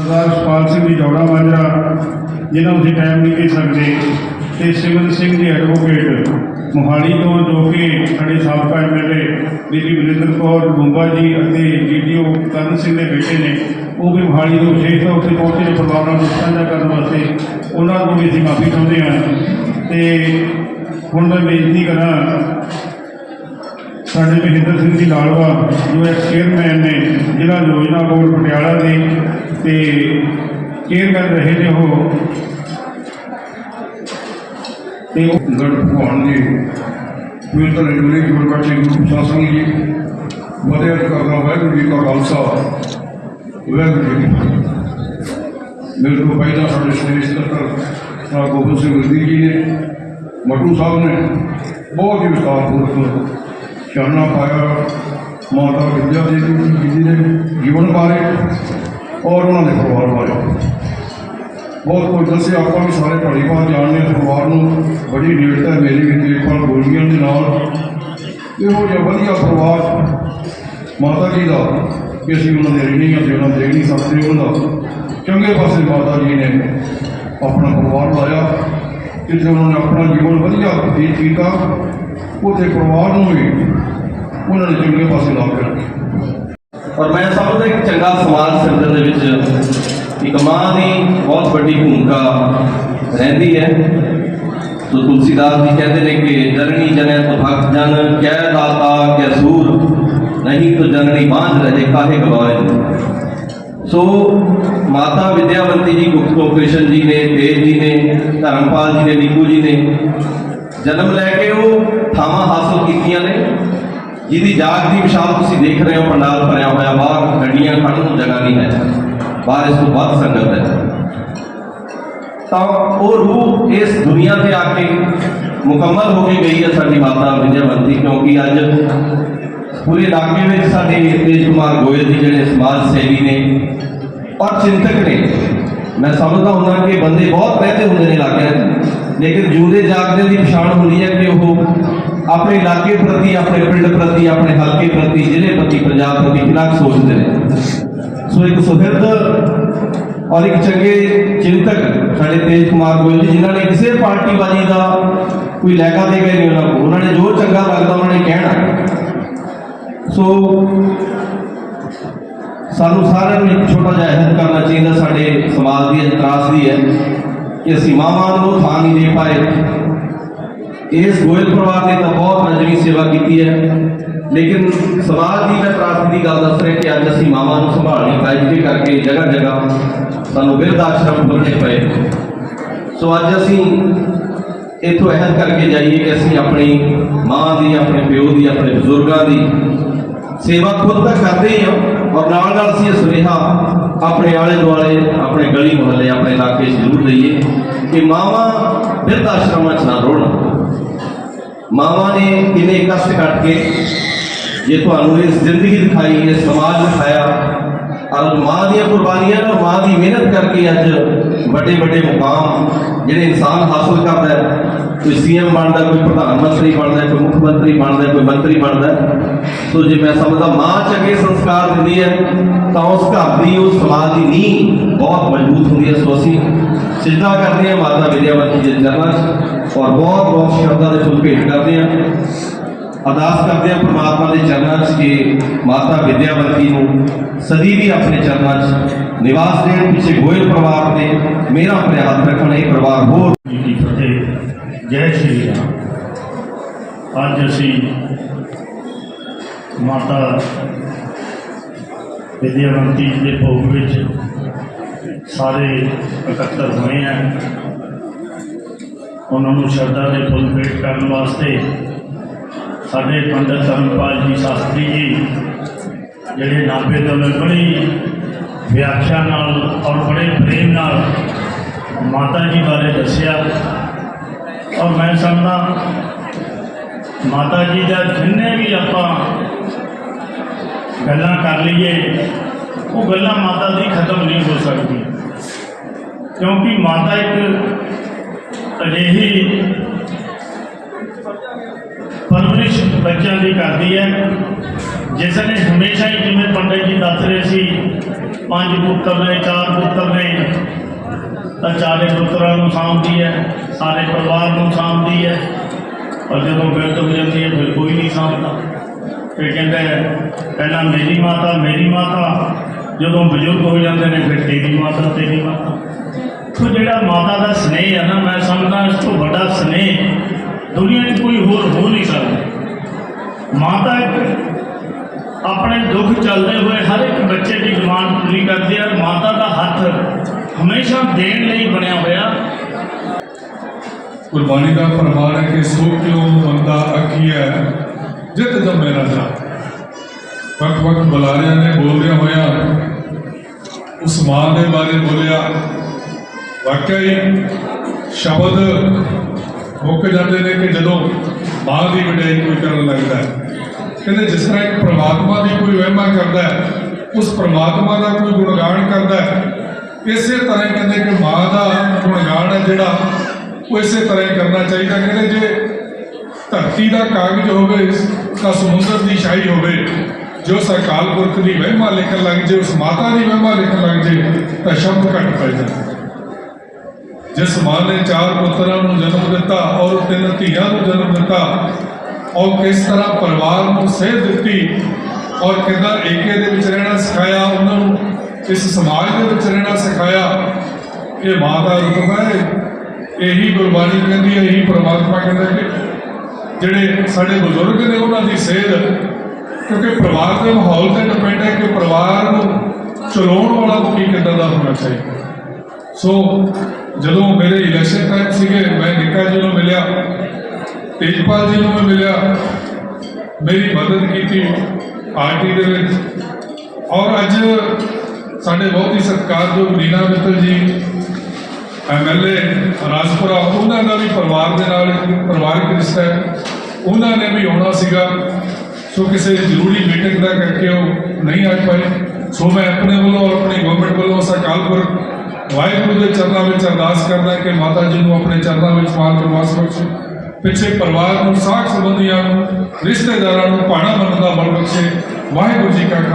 ਸਰਦਾਰ ਸੁਪਾਲ ਸਿੰਘ ਜੀ ਜੋੜਾ ਮਾਜਰਾ ਜਿਨ੍ਹਾਂ ਨੂੰ ਅਸੀਂ ਟਾਈਮ ਨਹੀਂ ਦੇ ਸਕਦੇ, ਤੇ ਸਿਮਰਨ ਸਿੰਘ ਜੀ ਐਡਵੋਕੇਟ ਮੋਹਾਲੀ ਤੋਂ ਜੋ ਕਿ ਸਾਡੇ ਸਾਬਕਾ ਐਮਐਲਏ ਬੀਬੀ ਬਲਿੰਦਰ ਕੌਰ ਗੁੰਬਾ ਜੀ ਅਤੇ ਜੀਡੀਓ ਕਰਨ ਸਿੰਘ ਦੇ ਬੇਟੇ ਨੇ, ਉਹ ਵੀ ਮੋਹਾਲੀ ਤੋਂ ਵਿਸ਼ੇਸ਼ ਤੌਰ ਤੇ ਪਹੁੰਚੇ ਪਰਿਵਾਰਾਂ ਨੂੰ ਸਾਂਝਾ ਕਰਨ ਵਾਸਤੇ। ਉਹਨਾਂ ਨੂੰ ਵੀ ਅਸੀਂ ਮਾਫੀ ਚਾਹੁੰਦੇ ਹਾਂ। ਤੇ ਹੁਣ ਮੈਂ ਬੇਨਤੀ ਕਰਾਂ ਸਾਡੇ ਮਹਿੰਦਰ ਸਿੰਘ ਜੀ ਲਾਲਵਾ ਜੋ ਐਕਸ ਚੇਅਰਮੈਨ ਨੇ ਜ਼ਿਲ੍ਹਾ ਯੋਜਨਾ ਬੋਰਡ ਪਟਿਆਲਾ ਦੇ ਤੇ ਚੇਅਰਮੈਨ ਰਹੇ ਨੇ ਉਹ। ਤੇ ਉਹ ਗੜ ਭਗਵਾਨ ਜੀ ਪਵਿੱਤਰ ਇੰਦਰੀ ਜੀ ਪ੍ਰਕਾਸ਼ ਸਿੰਘ ਗੁਰੂ ਸ਼ਾਸਨ ਜੀ ਵਧਿਆ ਕਰਦਾ ਵਾਹਿਗੁਰੂ ਜੀ ਕਾ ਖਾਲਸਾ, ਵਾਹਿਗੁਰੂ ਜੀ ਕੀ ਫਤਿਹ ਮੇਰੇ ਤੋਂ ਪਹਿਲਾਂ ਸਾਡੇ ਸ੍ਰੀ ਸਤਰ ਸ੍ਰੀ ਗੋਬਿੰਦ ਸਿੰਘ ਗੁਰਦੀ ਜੀ ਨੇ, ਮਟੂ ਸਾਹਿਬ ਨੇ ਬਹੁਤ ਹੀ ਵਿਸਤਾਰਪੂਰਵਕ ਚਾਨਣਾ ਪਾਇਆ ਮਾਤਾ ਵਿਦਿਆ ਦੇਵੀ ਜੀ ਦੇ ਜੀਵਨ ਬਾਰੇ ਔਰ ਉਹਨਾਂ ਦੇ ਪਰਿਵਾਰ ਬਾਰੇ। ਬਹੁਤ ਕੁਝ ਦੱਸਿਆ। ਆਪਾਂ ਵੀ ਸਾਰੇ ਪਰਿਵਾਰ ਜਾਣਦੇ ਹਾਂ। ਪਰਿਵਾਰ ਨੂੰ ਬੜੀ ਨੇੜਤਾ ਹੈ ਮੇਰੀ ਵੀ ਦੇਖਭਾਲ ਗੋਲੀਆਂ ਦੇ ਨਾਲ। ਇਹੋ ਜਿਹਾ ਵਧੀਆ ਪਰਿਵਾਰ ਮਾਤਾ ਜੀ ਦਾ ਕਿ ਅਸੀਂ ਉਹਨਾਂ ਦੇ ਰਹਿਣੀ ਅਤੇ ਉਹਨਾਂ ਦੇ ਨਹੀਂ ਸਕਦੇ ਉਹਨਾਂ ਦਾ। ਚੰਗੇ ਪਾਸੇ ਮਾਤਾ ਜੀ ਨੇ ਆਪਣਾ ਪਰਿਵਾਰ ਲਾਇਆ। ਜਿੱਥੇ ਉਹਨਾਂ ਨੇ ਆਪਣਾ ਜੀਵਨ ਵਧੀਆ ਬਤੀਤ ਕੀਤਾ, ਉੱਥੇ ਪਰਿਵਾਰ ਨੂੰ ਵੀ ਉਹਨਾਂ ਨੇ ਚੰਗੇ ਪਾਸੇ ਲਾ ਕੇ ਰੱਖਿਆ ਔਰ ਮੈਂ ਸਮਝਦਾ ਕਿ ਚੰਗਾ ਸਮਾਜ ਸਿਰਜਣ ਦੇ ਵਿੱਚ ਇੱਕ ਮਾਂ ਦੀ ਬਹੁਤ ਵੱਡੀ ਭੂਮਿਕਾ ਰਹਿੰਦੀ ਹੈ। ਸੋ ਤੁਲਸੀਦਾਸ ਜੀ ਕਹਿੰਦੇ ਨੇ ਕਿ ਜਨਨੀ ਜਨੈ ਤੋ ਭਗਤ ਜਨ, ਕੈ ਦਾਤਾ ਕੈ ਸੂਰ, ਨਹੀਂ ਤੋ ਜਨਨੀ ਬਾਂਝ ਰਹੇ ਕਾਹੇ ਗਵਾਏ। ਸੋ ਮਾਤਾ ਵਿਦਿਆਵੰਤੀ ਜੀ, ਗੁਪਤੋ ਕ੍ਰਿਸ਼ਨ ਜੀ ਨੇ, ਤੇਜ ਜੀ ਨੇ, ਧਰਮਪਾਲ ਜੀ ਨੇ ਨੀਕੂ ਜੀ ਨੇ ਜਨਮ ਲੈ ਕੇ ਉਹ ਥਾਵਾਂ ਹਾਸਲ ਕੀਤੀਆਂ ਨੇ। ਜਿਹਦੀ ਜਾਗ ਦੀ ਵਿਸ਼ਾਲ ਤੁਸੀਂ ਦੇਖ ਰਹੇ ਹੋ, ਪੰਡਾਲ ਭਰਿਆ ਹੋਇਆ, ਬਾਹਰ ਗੱਡੀਆਂ ਖੜਨ ਨੂੰ ਜਗ੍ਹਾ ਨਹੀਂ ਹੈ। ਬਾਹਰ ਇਸ ਤੋਂ ਵੱਧ ਸੰਗਤ ਹੈ। ਤਾਂ ਉਹ ਰੂਹ ਇਸ ਦੁਨੀਆ ਤੇ ਆ ਕੇ ਮੁਕੰਮਲ ਹੋ ਕੇ ਗਈ ਹੈ ਸਾਡੀ ਮਾਤਾ ਵਿਜੇਵੰਤੀ, ਕਿਉਂਕਿ ਅੱਜ ਪੂਰੇ ਇਲਾਕੇ ਵਿੱਚ ਸਾਡੇ ਤੇਜ ਕੁਮਾਰ ਗੋਇਲ ਜੀ ਜਿਹੜੇ ਸਮਾਜ ਸੇਵੀ ਨੇ ਔਰ ਚਿੰਤਕ ਨੇ, ਮੈਂ ਸਮਝਦਾ ਹੁੰਦਾ ਕਿ ਬੰਦੇ ਬਹੁਤ ਰਹਿੰਦੇ ਹੁੰਦੇ ਨੇ ਇਲਾਕਿਆਂ 'ਚ, ਲੇਕਿਨ ਜੂਦੇ ਜਾਗਦੇ ਦੀ ਪਛਾਣ ਹੁੰਦੀ ਹੈ ਕਿ ਉਹ ਆਪਣੇ ਇਲਾਕੇ ਪ੍ਰਤੀ, ਆਪਣੇ ਪਿੰਡ ਪ੍ਰਤੀ, ਆਪਣੇ ਹਲਕੇ ਪ੍ਰਤੀ, ਜ਼ਿਲ੍ਹੇ ਪ੍ਰਤੀ, ਪੰਜਾਬ ਪ੍ਰਤੀ ਕਿੰਨਾ ਸੋਚਦੇ ਨੇ? ਸੋ ਇੱਕ ਸੁਹਿਰਦ ਔਰ ਇੱਕ ਚੰਗੇ ਚਿੰਤਕ ਸਾਡੇ ਤੇਜ ਕੁਮਾਰ ਗੋਇਲ ਜੀ, ਜਿਨ੍ਹਾਂ ਨੇ ਕਿਸੇ ਪਾਰਟੀਬਾਜ਼ੀ ਦਾ ਕੋਈ ਲੈਕਾ ਦੇ ਗਏ ਨਹੀਂ ਉਹਨਾਂ ਕੋਲ। ਉਹਨਾਂ ਨੇ ਜੋ ਚੰਗਾ ਲੱਗਦਾ, ਉਹਨਾਂ ਨੇ ਕਹਿਣਾ। ਸੋ ਸਾਨੂੰ ਸਾਰਿਆਂ ਨੂੰ ਇੱਕ ਛੋਟਾ ਜਿਹਾ ਅਹਿਦ ਕਰਨਾ ਚਾਹੀਦਾ, ਸਾਡੇ ਸਮਾਜ ਦੀ ਇਤਰਾਸ ਦੀ ਹੈ ਕਿ ਅਸੀਂ ਮਾਵਾਂ ਨੂੰ ਥਾਂ ਨਹੀਂ ਦੇ ਪਾਏ। ਇਸ ਗੋਇਲ ਪਰਿਵਾਰ ਨੇ ਤਾਂ ਬਹੁਤ ਰਜਨੀ ਸੇਵਾ ਕੀਤੀ ਹੈ। ਲੇਕਿਨ ਸਮਾਜ ਦੀ ਮੈਂ ਪ੍ਰਾਪਤੀ ਦੀ ਗੱਲ ਦੱਸ ਰਿਹਾ ਕਿ ਅੱਜ ਅਸੀਂ ਮਾਵਾਂ ਨੂੰ ਸੰਭਾਲਣੀ ਕਾਇਜੇ ਕਰਕੇ ਜਗ੍ਹਾ ਜਗ੍ਹਾ ਸਾਨੂੰ ਬਿਰਧ ਆਸ਼ਰਮ ਖੋਲ੍ਹਣੇ ਪਏ। ਸੋ ਅੱਜ ਅਸੀਂ ਇਥੋਂ ਅਹਿਦ ਕਰਕੇ ਜਾਈਏ ਕਿ ਅਸੀਂ ਆਪਣੀ ਮਾਂ ਦੀ, ਆਪਣੇ ਪਿਓ ਦੀ, ਆਪਣੇ ਬਜ਼ੁਰਗਾਂ ਦੀ ਸੇਵਾ ਖੁਦ ਤਾਂ ਕਰਦੇ ਹੀ ਹਾਂ ਔਰ ਨਾਲ ਨਾਲ ਅਸੀਂ ਇਹ ਸੁਨੇਹਾ ਆਪਣੇ ਆਲੇ ਦੁਆਲੇ, ਆਪਣੇ ਗਲੀ ਮੁਹੱਲੇ, ਆਪਣੇ ਇਲਾਕੇ 'ਚ ਜ਼ਰੂਰ ਦਈਏ ਕਿ ਮਾਵਾਂ ਬਿਰਧ ਆਸ਼ਰਮਾਂ 'ਚ ਨਾ ਰੋਣ। ਮਾਵਾਂ ਨੇ ਕਿੰਨੇ ਕਸ਼ਟ ਕੱਟ ਕੇ ਜੇ ਤੁਹਾਨੂੰ ਇਸ ਜ਼ਿੰਦਗੀ ਦਿਖਾਈ ਇਹ ਸਮਾਜ ਦਿਖਾਇਆ ਔਰ ਮਾਂ ਦੀਆਂ ਕੁਰਬਾਨੀਆਂ ਨਾਲ ਮਾਂ ਦੀ ਮਿਹਨਤ ਕਰਕੇ ਅੱਜ ਵੱਡੇ ਵੱਡੇ ਮੁਕਾਮ ਜਿਹੜੇ ਇਨਸਾਨ ਹਾਸਲ ਕਰਦਾ ਹੈ ਕੋਈ ਸੀਐਮ ਬਣਦਾ ਕੋਈ ਪ੍ਰਧਾਨ ਮੰਤਰੀ ਬਣਦਾ ਕੋਈ ਮੁੱਖ ਮੰਤਰੀ ਬਣਦਾ ਕੋਈ ਮੰਤਰੀ ਬਣਦਾ ਸੋ ਜੇ ਮੈਂ ਸਮਝਦਾ ਮਾਂ ਚੰਗੇ ਸੰਸਕਾਰ ਦਿੰਦੀ ਹੈ ਤਾਂ ਉਸ ਘਰ ਦੀ ਉਸ ਸਮਾਜ ਦੀ ਨੀਂਹ ਬਹੁਤ ਮਜ਼ਬੂਤ ਹੁੰਦੀ ਹੈ ਸੋ ਅਸੀਂ ਸਿਜਦਾ ਕਰਦੇ ਹਾਂ ਮਾਤਾ ਵਿਦਿਆਵਤੀ ਦੇ ਚਰਨਾਂ 'ਚ ਔਰ ਬਹੁਤ ਬਹੁਤ ਸ਼ਬਦਾਂ ਦੇ ਫੁੱਲ ਭੇਟ ਕਰਦੇ ਹਾਂ ਅਰਦਾਸ ਕਰਦੇ ਹਾਂ ਪ੍ਰਮਾਤਮਾ ਦੇ ਚਰਨਾਂ 'ਚ ਕਿ ਮਾਤਾ ਵਿਦਿਆਵਤੀ ਨੂੰ ਸਦੀ ਵੀ ਆਪਣੇ ਚਰਨਾਂ 'ਚ ਨਿਵਾਸ ਦੇਣ ਪਿੱਛੇ ਗੋਇਲ ਪਰਿਵਾਰ ਦੇ ਮੇਰਾ ਆਪਣੇ ਹੱਥ ਰੱਖਣ ਇਹ ਪਰਿਵਾਰ ਹੋਰ ਜੀ ਕੀ ਫਤਿਹ ਜੈ ਸ਼੍ਰੀ ਰਾਮ ਅੱਜ ਅਸੀਂ ਮਾਤਾ ਵਿਦਿਆਵੰਤੀ ਦੇ ਭੋਗ ਵਿੱਚ ਸਾਰੇ ਇਕੱਤਰ ਹੋਏ ਆ। ਉਹਨਾਂ ਨੂੰ ਸ਼ਰਧਾ ਦੇ ਫੁੱਲ ਭੇਟ ਕਰਨ ਵਾਸਤੇ ਸਾਡੇ ਪੰਡਤ ਧਰਮਪਾਲ ਜੀ ਸ਼ਾਸਤਰੀ ਜੀ, ਜਿਹੜੇ ਨਾਭੇ ਤੋਂ ਬੜੀ ਵਿਆਖਿਆ ਨਾਲ ਔਰ ਬੜੇ ਪ੍ਰੇਮ ਨਾਲ ਮਾਤਾ ਜੀ ਬਾਰੇ ਦੱਸਿਆ। ਔਰ ਮੈਂ ਸਮਝਦਾ ਮਾਤਾ ਜੀ ਦਾ ਜਿੰਨੇ ਵੀ ਆਪਾਂ ਗੱਲਾਂ ਕਰ ਲਈਏ, ਉਹ ਗੱਲਾਂ ਮਾਤਾ ਦੀ ਖਤਮ ਨਹੀਂ ਹੋ ਸਕਦੀ ਕਿਉਂਕਿ ਮਾਤਾ ਇੱਕ ਅਜਿਹੀ ਪਰਵਰਿਸ਼ ਬੱਚਿਆਂ ਦੀ ਕਰਦੀ ਹੈ, ਜਿਸ ਨੇ ਹਮੇਸ਼ਾ ਹੀ ਜਿਵੇਂ ਪੰਡਿਤ ਜੀ ਦੱਸ ਰਹੇ ਸੀ, ਪੰਜ ਪੁੱਤਰ ਨੇ, ਚਾਰ ਪੁੱਤਰ ਨੇ, ਤਾਂ ਚਾਰੇ ਪੁੱਤਰਾਂ ਨੂੰ ਸਾਂਭਦੀ ਹੈ, ਸਾਰੇ ਪਰਿਵਾਰ ਨੂੰ ਸਾਂਭਦੀ ਹੈ, ਪਰ ਜਦੋਂ ਬਿਰਧ ਹੋ ਜਾਂਦੀ ਹੈ, ਫਿਰ ਕੋਈ ਨਹੀਂ ਸਾਂਭਦਾ। ਫਿਰ ਕਹਿੰਦਾ ਪਹਿਲਾਂ ਮੇਰੀ ਮਾਤਾ ਮੇਰੀ ਮਾਤਾ, ਜਦੋਂ ਬਜ਼ੁਰਗ ਹੋ ਜਾਂਦੇ ਨੇ, ਫਿਰ ਤੇਰੀ ਮਾਤਾ ਤੇਰੀ ਮਾਤਾ। ਤੋ ਜਿਹੜਾ ਮਾਤਾ ਦਾ ਸਨੇਹ ਹੈ ਨਾ, ਮੈਂ ਸਮਝਦਾ ਇਸ ਤੋਂ ਵੱਡਾ ਸਨੇਹ ਦੁਨੀਆ 'ਚ ਕੋਈ ਹੋਰ ਹੋ ਨਹੀਂ ਸਕਦਾ। ਮਾਤਾ ਇੱਕ ਆਪਣੇ ਦੁੱਖ ਚੱਲਦੇ ਹੋਏ ਹਰ ਇੱਕ ਬੱਚੇ ਦੀ ਡਿਮਾਂਡ ਪੂਰੀ ਕਰਦੀ ਹੈ ਮਾਤਾ ਦਾ ਹੱਥ ਹਮੇਸ਼ਾ ਦੇਣ ਲਈ ਬਣਿਆ ਹੋਇਆ। ਕੁਰਬਾਨੀ ਦਾ ਫਰਮਾਨ ਹੈ ਕਿ ਸੋ ਕਿਉਂ ਬੰਦਾ ਆਖੀਐ ਜਿਤ ਜਮੇ ਰਾਜਾ ਵਕਤ ਵਕਤ ਬੁਲਾਰਿਆਂ ਨੇ ਬੋਲਦਿਆਂ ਹੋਇਆ ਉਸ ਮਾਂ ਦੇ ਬਾਰੇ ਬੋਲਿਆ ਵਾਕਈ ਸ਼ਬਦ ਮੁੱਕ ਜਾਂਦੇ ਨੇ ਕਿ ਜਦੋਂ ਮਾਂ ਦੀ ਵਡਿਆਈ ਕੋਈ ਕਰਨ ਲੱਗਦਾ ਕਹਿੰਦੇ ਜਿਸ ਤਰ੍ਹਾਂ ਇੱਕ ਪ੍ਰਮਾਤਮਾ ਦੀ ਕੋਈ ਵਹਿਮਾ ਕਰਦਾ ਹੈ, ਉਸ ਪ੍ਰਮਾਤਮਾ ਦਾ ਕੋਈ ਗੁਣਗਾਨ ਕਰਦਾ ਹੈ, ਇਸੇ ਤਰ੍ਹਾਂ ਕਹਿੰਦੇ ਕਿ ਮਾਂ ਦਾ ਗੁਣਗਾਨ ਹੈ ਜਿਹੜਾ ਉਹ ਇਸੇ ਤਰ੍ਹਾਂ ਹੀ ਕਰਨਾ ਚਾਹੀਦਾ। ਕਹਿੰਦੇ ਜੇ ਧਰਤੀ ਦਾ ਕਾਗਜ਼ ਹੋਵੇ, ਤਾਂ ਸਮੁੰਦਰ ਦੀ ਸ਼ਾਹੀ ਹੋਵੇ, ਜੋ ਸਰਕਾਲ ਪੁਰਖ ਦੀ ਵਹਿਮਾ ਲਿਖਣ ਲੱਗ ਜੇ, ਉਸ ਮਾਤਾ ਦੀ ਵਹਿਮਾ ਲਿਖਣ ਲੱਗ ਜੇ, ਤਾਂ ਸ਼ਬਦ ਘੱਟ ਪੈ ਜਾਂਦਾ। ਜਿਸ ਮਾਂ ਨੇ ਚਾਰ ਪੁੱਤਰਾਂ ਨੂੰ ਜਨਮ ਦਿੱਤਾ ਔਰ ਤਿੰਨ ਧੀਆਂ ਨੂੰ ਜਨਮ ਦਿੱਤਾ, ਔਰ ਕਿਸ ਤਰ੍ਹਾਂ ਪਰਿਵਾਰ ਨੂੰ ਸੇਧ ਦਿੱਤੀ ਔਰ ਕਿੱਦਾਂ ਏਕੇ ਦੇ ਵਿੱਚ ਰਹਿਣਾ ਸਿਖਾਇਆ, ਉਹਨਾਂ ਨੂੰ ਇਸ ਸਮਾਜ ਦੇ ਵਿੱਚ ਰਹਿਣਾ ਸਿਖਾਇਆ, ਇਹ ਮਾਂ ਦਾ ਰੁਤਬਾ ਹੈ। ਇਹੀ ਗੁਰਬਾਣੀ ਕਹਿੰਦੀ ਹੈ, ਇਹੀ ਪ੍ਰਮਾਤਮਾ ਕਹਿੰਦਾ ਕਿ ਜਿਹੜੇ ਸਾਡੇ ਬਜ਼ੁਰਗ ਨੇ ਉਹਨਾਂ ਦੀ ਸੇਧ, ਕਿਉਂਕਿ ਪਰਿਵਾਰ ਦੇ ਮਾਹੌਲ ਤੇ ਡਿਪੈਂਡ ਹੈ ਕਿ ਪਰਿਵਾਰ ਨੂੰ ਚਲਾਉਣ ਵਾਲਾ ਕੀ ਕਿੱਦਾਂ ਦਾ ਹੋਣਾ ਚਾਹੀਦਾ। ਸੋ ਜਦੋਂ ਮੇਰੇ ਇਲੈਕਸ਼ਨ ਟਾਈਮ ਸੀਗੇ, ਮੈਂ ਨਿੱਕਾ ਜੀ ਨੂੰ ਮਿਲਿਆ, ਤੇਜਪਾਲ ਜੀ ਨੂੰ ਮੈਂ ਮਿਲਿਆ, ਮੇਰੀ ਮਦਦ ਕੀਤੀ ਪਾਰਟੀ ਦੇ ਵਿੱਚ। ਔਰ ਅੱਜ ਸਾਡੇ ਬਹੁਤ ਹੀ ਸਤਿਕਾਰਯੋਗ ਨੀਨਾ ਮਿੱਤਲ ਜੀ ਐਮਐਲਏ ਰਾਜਪੁਰਾ, ਉਹਨਾਂ ਦਾ ਵੀ ਪਰਿਵਾਰ ਦੇ ਨਾਲ ਪਰਿਵਾਰਕ ਰਿਸ਼ਤਾ ਹੈ। ਉਹਨਾਂ ਨੇ ਵੀ ਆਉਣਾ ਸੀਗਾ। ਸੋ ਕਿਸੇ ਜ਼ਰੂਰੀ ਮੀਟਿੰਗ ਦਾ ਕਰਕੇ ਉਹ ਨਹੀਂ ਆ ਪਾਏ। ਸੋ ਮੈਂ ਆਪਣੇ ਵੱਲੋਂ ਔਰ ਆਪਣੀ ਗਵਰਨਮੈਂਟ ਵੱਲੋਂ ਸਰਕਾਲਪੁਰ ਵਾਹਿਗੁਰੂ ਦੇ ਚਰਨਾਂ ਵਿੱਚ ਅਰਦਾਸ ਕਰਦਾ ਕਿ ਮਾਤਾ ਜੀ ਨੂੰ ਆਪਣੇ ਚਰਨਾਂ ਵਿੱਚ ਮਾਨ ਪ੍ਰਵਾਸ ਬਖਸ਼ੇ। ਪਿੱਛੇ ਪਰਿਵਾਰ ਨੂੰ, ਸਾਖ ਸੰਬੰਧੀਆਂ ਨੂੰ, ਰਿਸ਼ਤੇਦਾਰਾਂ ਨੂੰ ਭਾਣਾ ਮੰਨਣ ਦਾ ਬਲ ਬਖਸ਼ੇ। ਵਾਹਿਗੁਰੂ ਜੀ ਕਾ ਖਾਲਸਾ